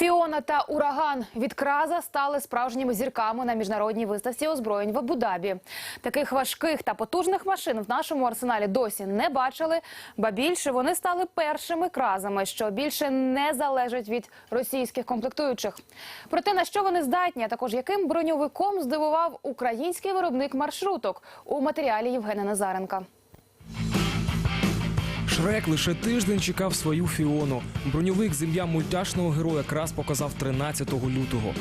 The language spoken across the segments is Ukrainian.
Фіона та ураган від краза стали справжніми зірками на міжнародній виставці озброєнь в Абу-Дабі. Таких важких та потужних машин в нашому арсеналі досі не бачили. Ба більше вони стали першими кразами, що більше не залежать від російських комплектуючих. Про те, на що вони здатні, а також яким броньовиком здивував український виробник маршруток у матеріалі Євгена Назаренка. Шрек лише тиждень чекав свою фіону. Броньовик з ім'я мультяшного героя крас показав 13 лютого.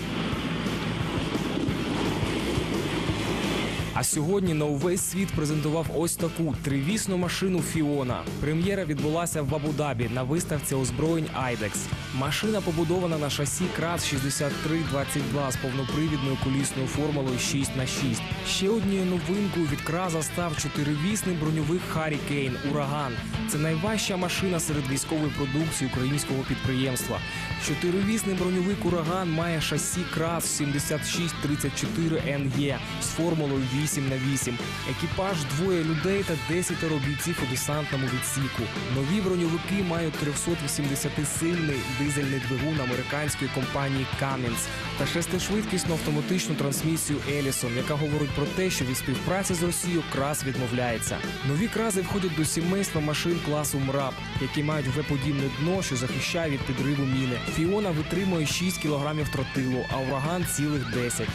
А сьогодні на увесь світ презентував ось таку тривісну машину Фіона. Прем'єра відбулася в Абу-Дабі на виставці озброєнь Айдекс. Машина побудована на шасі КРАС 6322 з повнопривідною колісною формулою 6 х 6 Ще однією новинкою від Краза став чотиривісний броньовик Харікейн Ураган. Це найважча машина серед військової продукції українського підприємства. Чотиривісний броньовик Ураган має шасі КРАС 7634 НЕ з формулою 8 х 8 Екіпаж двоє людей та 10 бійців у десантному відсіку. Нові броньовики мають 380-сильний дизельний двигун американської компанії Cummins та шестишвидкісну автоматичну трансмісію Елісон, яка говорить про те, що від співпраці з Росією крас відмовляється. Нові крази входять до сімейства машин класу МРАП, які мають В-подібне дно, що захищає від підриву міни. Фіона витримує 6 кілограмів тротилу, а ураган цілих 10.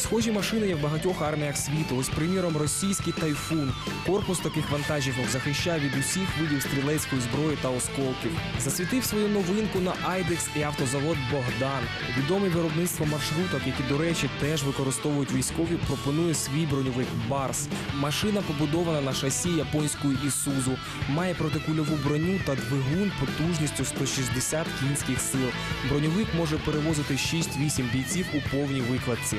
Схожі машини є в багатьох арміях світу. Ось, приміром, російський тайфун. Корпус таких вантажівок захищає від усіх видів стрілецької зброї та осколків. Засвітив свою новинку на Айдекс і автозавод Богдан. Відомий виробництво маршруток, які, до речі, теж використовують військові, пропонує свій броньовик Барс. Машина побудована на шасі японської Ісузу, має протикульову броню та двигун потужністю 160 кінських сил. Броньовик може перевозити 6-8 бійців у повній викладці.